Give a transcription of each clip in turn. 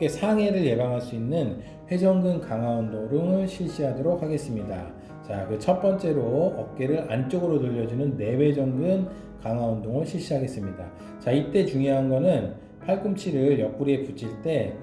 어깨 상해를 예방할 수 있는 회전근 강화 운동을 실시하도록 하겠습니다. 자, 그 첫 번째로 어깨를 안쪽으로 돌려주는 내외전근 강화 운동을 실시하겠습니다. 자, 이때 중요한 거는 팔꿈치를 옆구리에 붙일 때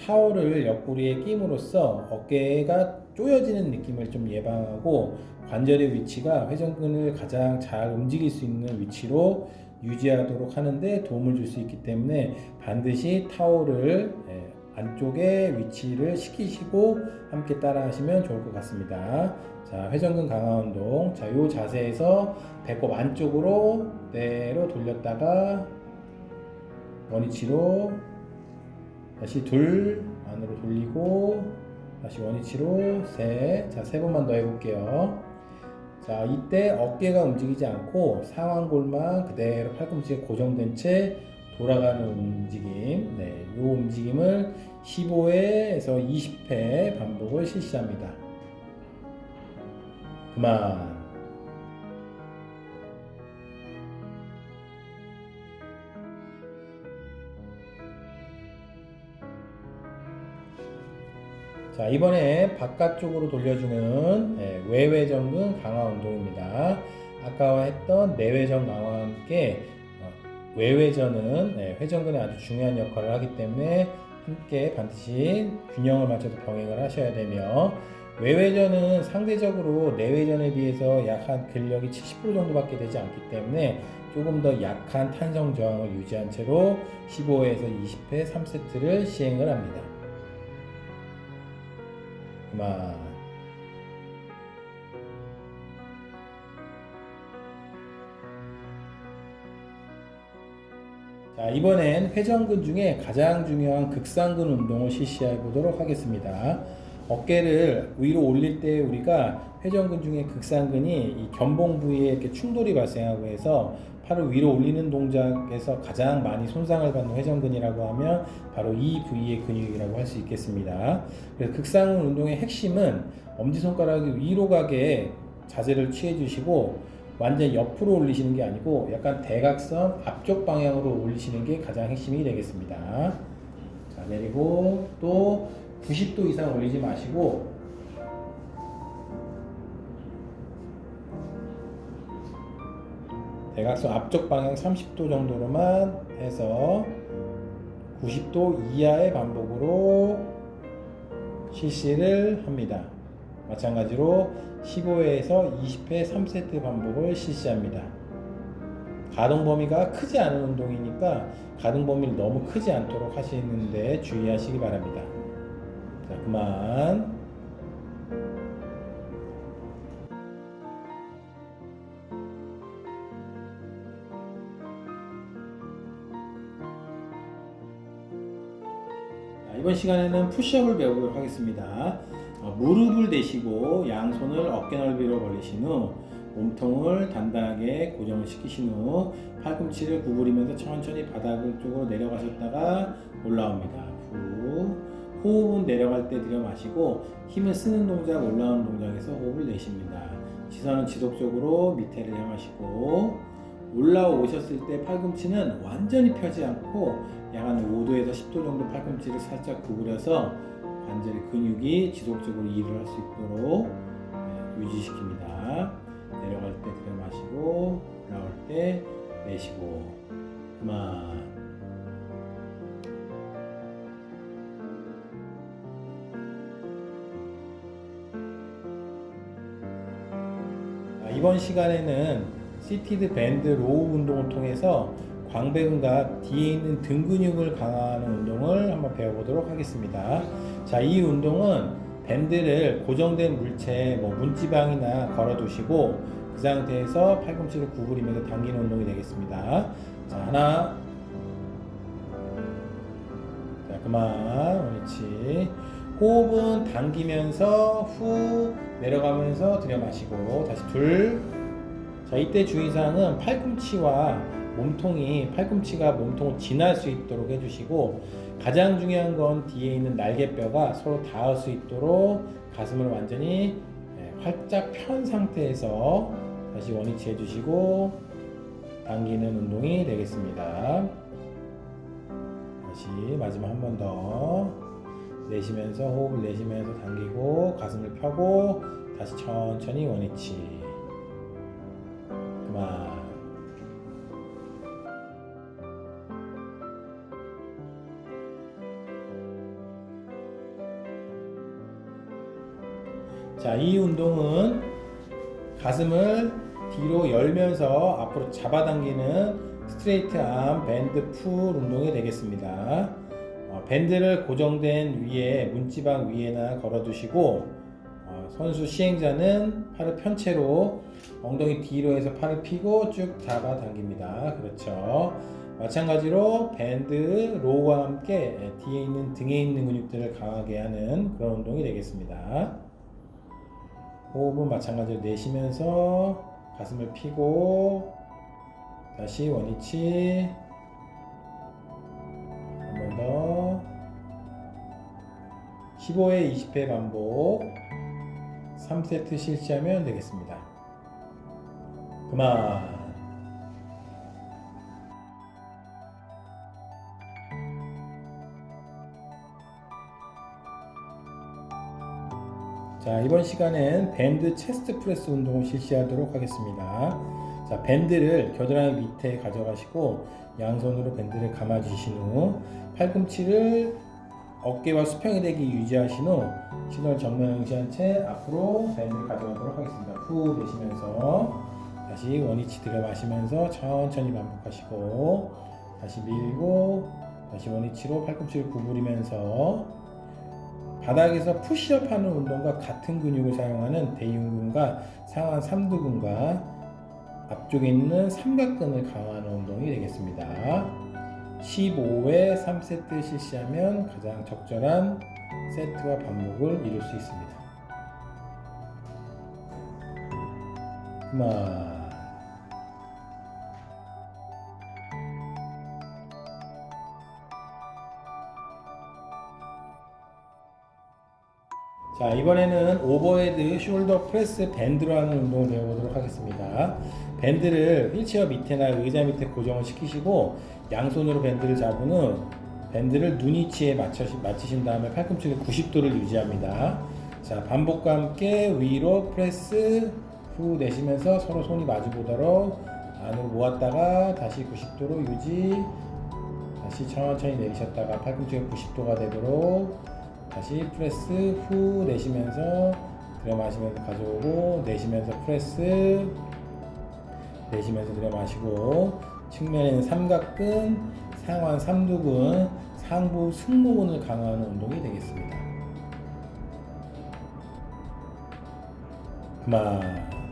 타월을 옆구리에 끼므로써 어깨가 쪼여지는 느낌을 좀 예방하고 관절의 위치가 회전근을 가장 잘 움직일 수 있는 위치로 유지하도록 하는데 도움을 줄 수 있기 때문에 반드시 타월을 예, 안쪽에 위치를 시키시고 함께 따라 하시면 좋을 것 같습니다. 자, 회전근 강화 운동. 자, 요 자세에서 배꼽 안쪽으로 그대로 돌렸다가 원위치로 다시 둘 안으로 돌리고 다시 원위치로 셋. 자, 세 번만 더 해볼게요. 자, 이때 어깨가 움직이지 않고 상완골만 그대로 팔꿈치에 고정된 채 돌아가는 움직임. 네, 이 움직임을 15회에서 20회 반복을 실시합니다. 그만. 자, 이번에 바깥쪽으로 돌려주는 예, 외회전근 강화 운동입니다. 아까 했던 내회전 강화와 함께 어, 외회전은 예, 회전근에 아주 중요한 역할을 하기 때문에 함께 반드시 균형을 맞춰서 병행을 하셔야 되며 외회전은 상대적으로 내회전에 비해서 약 한 근력이 70% 정도밖에 되지 않기 때문에 조금 더 약한 탄성 저항을 유지한 채로 15회에서 20회 3세트를 시행을 합니다. 그만. 자, 이번엔 회전근 중에 가장 중요한 극상근 운동을 실시해 보도록 하겠습니다. 어깨를 위로 올릴 때 우리가 회전근 중에 극상근이 이 견봉 부위에 이렇게 충돌이 발생하고 해서 팔을 위로 올리는 동작에서 가장 많이 손상을 받는 회전근이라고 하면 바로 이 부위의 근육이라고 할 수 있겠습니다. 그래서 극상근 운동의 핵심은 엄지손가락이 위로 가게 자세를 취해 주시고 완전 옆으로 올리시는 게 아니고 약간 대각선 앞쪽 방향으로 올리시는 게 가장 핵심이 되겠습니다. 자, 내리고 또 90도 이상 올리지 마시고 대각선 앞쪽 방향 30도 정도로만 해서 90도 이하의 반복으로 실시를 합니다. 마찬가지로 15회에서 20회 3세트 반복을 실시합니다. 가동 범위가 크지 않은 운동이니까 가동 범위를 너무 크지 않도록 하시는데 주의하시기 바랍니다. 자, 그만. 자, 이번 시간에는 푸시업을 배우도록 하겠습니다. 어, 무릎을 대시고 양손을 어깨 넓이로 벌리신 후 몸통을 단단하게 고정을 시키신 후 팔꿈치를 구부리면서 천천히 바닥을 쪽으로 내려가셨다가 올라옵니다. 후 호흡은 내려갈 때 들여 마시고 힘을 쓰는 동작 올라오는 동작에서 호흡을 내쉽니다. 시선은 지속적으로 밑에를 향하시고 올라오셨을 때 팔꿈치는 완전히 펴지 않고 약 한 5도에서 10도 정도 팔꿈치를 살짝 구부려서 관절의 근육이 지속적으로 일을 할 수 있도록 네, 유지시킵니다. 내려갈 때 들여 마시고 올라올 때 내쉬고 그만. 이번 시간에는 시티드 밴드 로우 운동을 통해서 광배근과 뒤에 있는 등 근육을 강화하는 운동을 한번 배워보도록 하겠습니다. 자, 이 운동은 밴드를 고정된 물체에 뭐 문지방이나 걸어두시고 그 상태에서 팔꿈치를 구부리면서 당기는 운동이 되겠습니다. 자, 하나. 자, 그만. 원위치. 호흡은 당기면서 후 내려가면서 들여 마시고 다시 둘. 자, 이때 주의사항은 팔꿈치와 몸통이 팔꿈치가 몸통을 지날 수 있도록 해주시고 가장 중요한 건 뒤에 있는 날개뼈가 서로 닿을 수 있도록 가슴을 완전히 네, 활짝 편 상태에서 다시 원위치 해주시고 당기는 운동이 되겠습니다. 다시 마지막 한 번 더 내쉬면서 호흡을 내쉬면서 당기고 가슴을 펴고 다시 천천히 원위치 그만 자, 이 운동은 가슴을 뒤로 열면서 앞으로 잡아당기는 스트레이트 암 밴드 풀 운동이 되겠습니다. 어, 밴드를 고정된 위에 문지방 위에나 걸어두시고 어, 선수 시행자는 팔을 편 채로 엉덩이 뒤로 해서 팔을 펴고 쭉 잡아당깁니다. 그렇죠. 마찬가지로 밴드 로우와 함께 뒤에 있는 등에 있는 근육들을 강하게 하는 그런 운동이 되겠습니다. 호흡은 마찬가지로 내쉬면서 가슴을 펴고 다시 원위치 15회 20회 반복 3세트 실시하면 되겠습니다. 그만 자 이번 시간엔 밴드 체스트 프레스 운동을 실시하도록 하겠습니다. 자 밴드를 겨드랑이 밑에 가져가시고 양손으로 밴드를 감아 주신 후 팔꿈치를 어깨와 수평이 되게 유지하신 후 신호를 정면 응시한 채 앞으로 밴드를 가져가도록 하겠습니다. 후 내쉬면서 다시 원위치 들여 마시면서 천천히 반복하시고 다시 밀고 다시 원위치로 팔꿈치를 구부리면서 바닥에서 푸시업 하는 운동과 같은 근육을 사용하는 대흉근과 상완 삼두근과 앞쪽에 있는 삼각근을 강화하는 운동이 되겠습니다. 15회 3세트 실시하면 가장 적절한 세트와 반복을 이룰 수 있습니다. 그만. 자 이번에는 오버헤드 숄더 프레스 밴드로 하는 운동을 배워보도록 하겠습니다. 밴드를 휠체어 밑에나 의자 밑에 고정을 시키시고 양손으로 밴드를 잡은 후 밴드를 눈 위치에 맞추신, 맞추신 다음에 팔꿈치를 90도를 유지합니다. 자 반복과 함께 위로 프레스 후 내쉬면서 서로 손이 마주 보도록 안으로 모았다가 다시 90도로 유지 다시 천천히 내리셨다가 팔꿈치가 90도가 되도록 다시 프레스 후 내쉬면서 들여 마시면서 가져오고 내쉬면서 프레스 내쉬면서 들여 마시고 측면에는 삼각근, 상완 삼두근, 상부 승모근을 강화하는 운동이 되겠습니다. 그만.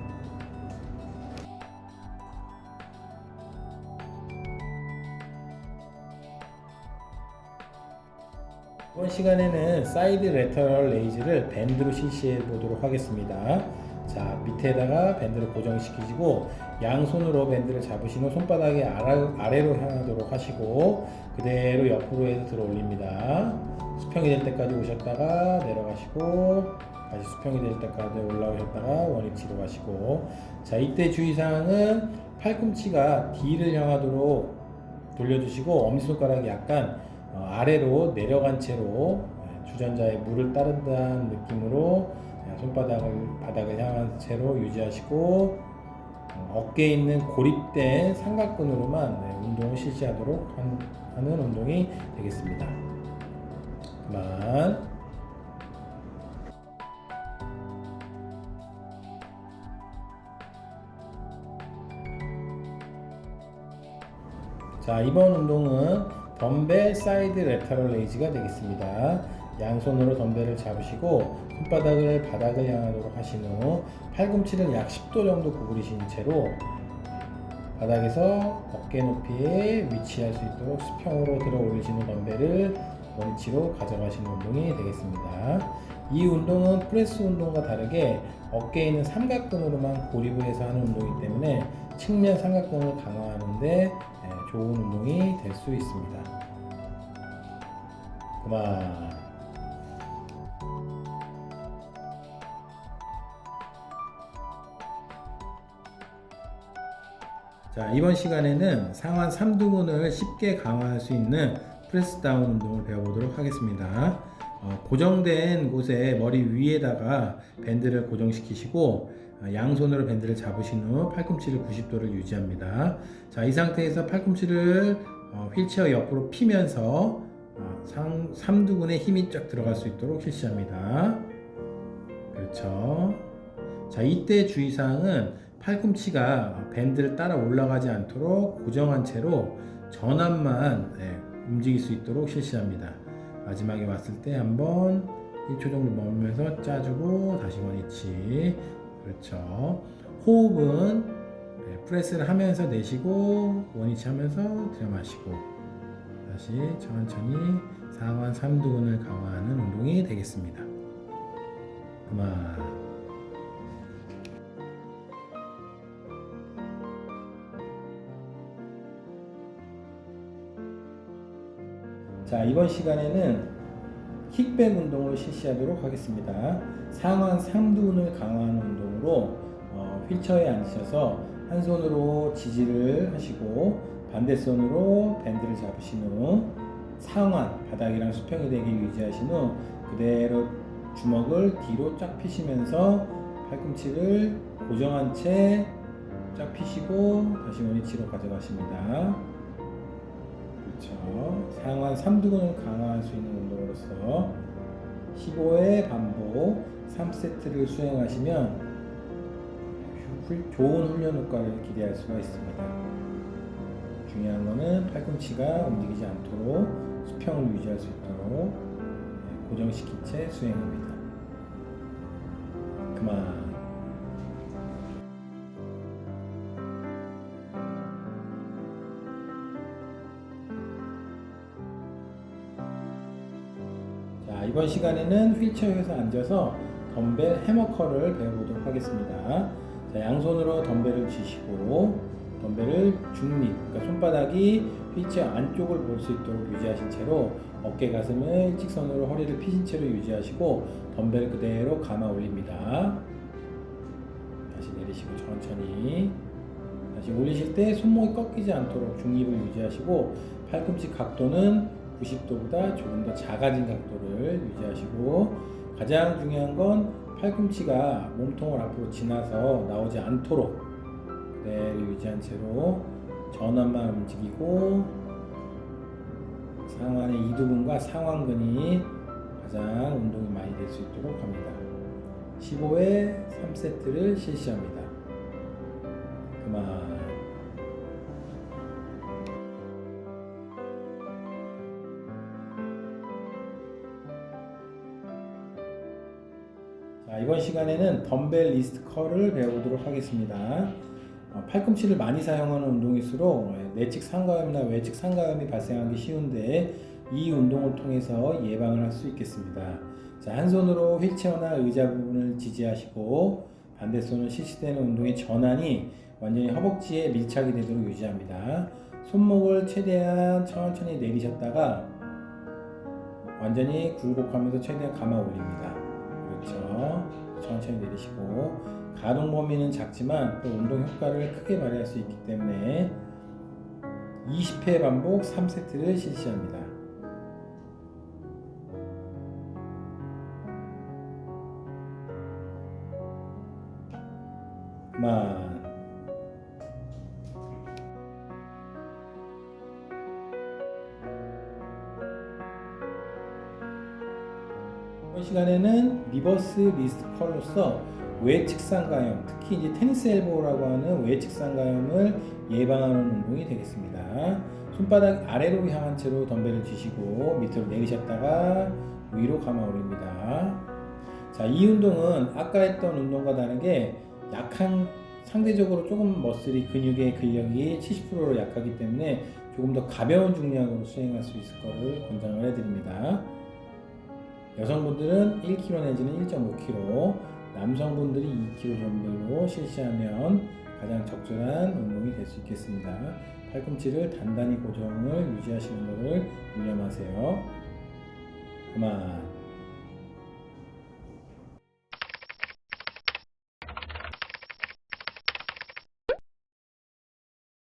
이번 시간에는 사이드 레터럴 레이즈를 밴드로 실시해 보도록 하겠습니다. 자, 밑에다가 밴드를 고정시키시고 양손으로 밴드를 잡으신 후 손바닥이 아라, 아래 로 향하도록 하시고 그대로 옆으로 해서 들어 올립니다. 수평이 될 때까지 오셨다가 내려가시고 다시 수평이 될 때까지 올라오셨다가 원위치로 가시고 자, 이때 주의사항은 팔꿈치가 뒤를 향하도록 돌려주시고 엄지손가락이 약간 어, 아래로 내려간 채로 예, 주전자에 물을 따른다는 느낌으로 예, 손바닥을 바닥을 향한 채로 유지하시고 어, 어깨에 있는 고립된 삼각근으로만 네, 운동을 실시하도록 한- 하는 운동이 되겠습니다. 그만. 자 이번 운동은 덤벨 사이드 레터럴 레이즈가 되겠습니다. 양손으로 덤벨을 잡으시고 손바닥을 바닥을 향하도록 하신 후 팔꿈치를 약 10도 정도 구부리신 채로 바닥에서 어깨 높이에 위치할 수 있도록 수평으로 들어 올리신 후 덤벨을 원위치로 가져가시는 운동이 되겠습니다. 이 운동은 프레스 운동과 다르게 어깨에 있는 삼각근으로만 고립을 해서 하는 운동이기 때문에 측면 삼각근을 강화하는데 예, 좋은 운동이 될 수 있습니다. 그만. 자, 이번 시간에는 상완 삼두근을 쉽게 강화할 수 있는 프레스 다운 운동을 배워보도록 하겠습니다. 어, 고정된 곳에 머리 위에다가 밴드를 고정시키시고 어, 양손으로 밴드를 잡으신 후 팔꿈치를 90도를 유지합니다. 자, 이 상태에서 팔꿈치를 어, 휠체어 옆으로 피면서 어, 상, 삼두근에 힘이 쫙 들어갈 수 있도록 실시합니다. 그렇죠. 자, 이때 주의사항은 팔꿈치가 밴드를 따라 올라가지 않도록 고정한 채로 전압만 네, 움직일 수 있도록 실시합니다. 마지막에 왔을 때 한번 1초 정도 머물면서 짜주고 다시 원위치. 그렇죠. 호흡은 네, 프레스를 하면서 내쉬고 원위치 하면서 들여마시고 다시 천천히 상완 삼두근을 강화하는 운동이 되겠습니다. 그만. 자, 이번 시간에는 킥백 운동을 실시하도록 하겠습니다. 상완 삼두근을 강화하는 운동으로 어, 휠체어에 앉으셔서 한 손으로 지지를 하시고 반대 손으로 밴드를 잡으신 후 상완 바닥이랑 수평이 되게 유지하신 후 그대로 주먹을 뒤로 쫙 펴시면서 팔꿈치를 고정한 채 쫙 펴시고 다시 원위치로 가져가십니다. 그렇죠. 상완 삼두근을 강화할 수 있는 운동으로서 15회 반복 3세트를 수행하시면 훌- 좋은 훈련 효과를 기대할 수가 있습니다. 중요한 거는 팔꿈치가 움직이지 않도록 수평을 유지할 수 있도록 네, 고정시킨 채 수행합니다. 그만. 이번 시간에는 휠체어에서 앉아서 덤벨 해머커를 배워보도록 하겠습니다. 자, 양손으로 덤벨을 쥐시고 덤벨을 중립, 그러니까 손바닥이 휠체어 안쪽을 볼 수 있도록 유지하신 채로 어깨 가슴을 직선으로 허리를 피신 채로 유지하시고 덤벨을 그대로 감아 올립니다. 다시 내리시고 천천히 다시 올리실 때 손목이 꺾이지 않도록 중립을 유지하시고 팔꿈치 각도는 90도보다 조금 더 작아진 각도를 유지하시고 가장 중요한 건 팔꿈치가 몸통을 앞으로 지나서 나오지 않도록 그대로 유지한 채로 전완만 움직이고 상완의 이두근과 상완근이 가장 운동이 많이 될 수 있도록 합니다. 15회 3세트를 실시합니다. 그만. 자, 이번 시간에는 덤벨 리스트 컬을 배워보도록 하겠습니다. 어, 팔꿈치를 많이 사용하는 운동일수록 내측 상가염이나 외측 상가염이 발생하기 쉬운데 이 운동을 통해서 예방을 할 수 있겠습니다. 자, 한 손으로 휠체어나 의자 부분을 지지하시고 반대 손은 실시되는 운동의 전환이 완전히 허벅지에 밀착이 되도록 유지합니다. 손목을 최대한 천천히 내리셨다가 완전히 굴곡하면서 최대한 감아 올립니다. 그렇죠. 천천히 내리시고 가동 범위는 작지만 또 운동 효과를 크게 발휘할 수 있기 때문에 20회 반복 3세트를 실시합니다. 만 이번 시간에는 리버스 리스트 컬로서 외측상 가염, 특히 이제 테니스 엘보라고 하는 외측상 가염을 예방하는 운동이 되겠습니다. 손바닥 아래로 향한 채로 덤벨을 쥐시고 밑으로 내리셨다가 위로 감아 올립니다. 자, 이 운동은 아까 했던 운동과 다르게 약한 상대적으로 조금 머슬이 근육의 근력이 70%로 약하기 때문에 조금 더 가벼운 중량으로 수행할 수 있을 것을 권장을 해드립니다. 여성분들은 1kg 내지는 1.5kg, 남성분들이 2kg 정도로 실시하면 가장 적절한 운동이 될 수 있겠습니다. 팔꿈치를 단단히 고정을 유지하시는 것을 유념하세요. 그만.